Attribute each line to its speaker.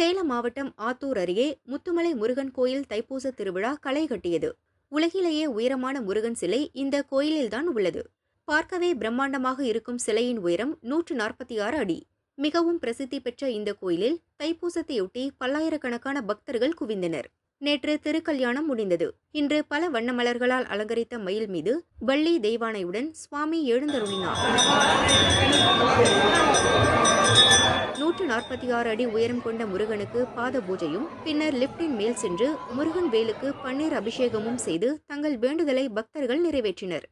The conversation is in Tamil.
Speaker 1: சேலம் மாவட்டம் ஆத்தூர் அருகே முத்துமலை முருகன் கோயில் தைப்பூச திருவிழா களை கட்டியது. உலகிலேயே உயரமான முருகன் சிலை இந்த கோயிலில்தான் உள்ளது. பார்க்கவே பிரம்மாண்டமாக இருக்கும் சிலையின் உயரம் நூற்று நாற்பத்தி ஆறு அடி. மிகவும் பிரசித்தி பெற்ற இந்த கோயிலில் தைப்பூசத்தையொட்டி பல்லாயிரக்கணக்கான பக்தர்கள் குவிந்தனர். நேற்று திருக்கல்யாணம் முடிந்தது. இன்று பல வண்ணமலர்களால் அலங்கரித்த மயில் மீது வள்ளி தெய்வானையுடன் சுவாமி எழுந்தருளினார். நாற்பத்தி ஆறு அடி உயரம் கொண்ட முருகனுக்கு பாத பூஜையும் பின்னர் லிப்டின் மேல் சென்று முருகன் வேலுக்கு பன்னீர் அபிஷேகமும் செய்து தங்கள் வேண்டுதலை பக்தர்கள் நிறைவேற்றினர்.